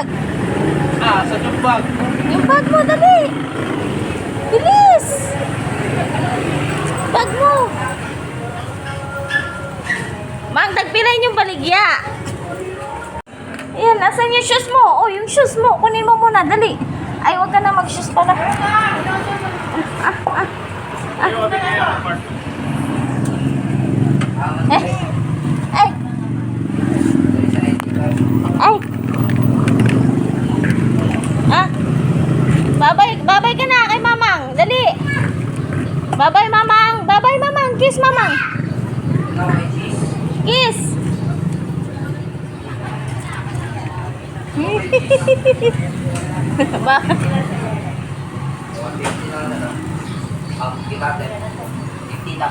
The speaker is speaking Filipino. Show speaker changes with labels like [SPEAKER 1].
[SPEAKER 1] bag?
[SPEAKER 2] Ah, sa yung bag.
[SPEAKER 1] Yung bag mo, dali! Bilis! Mang, tagpilayin yung baligya! Ayan, nasan yung shoes mo? O, yung shoes mo, kunin mo muna, dali! Ay, huwag ka na mag-shoes pala. Ah, ah, Eh, ay! Ay! Ah! Babay, babay ka na kay Mamang. Dali. Babay Mamang. Babay Mamang. Kiss Mamang. Kiss. Ba?
[SPEAKER 2] Kita.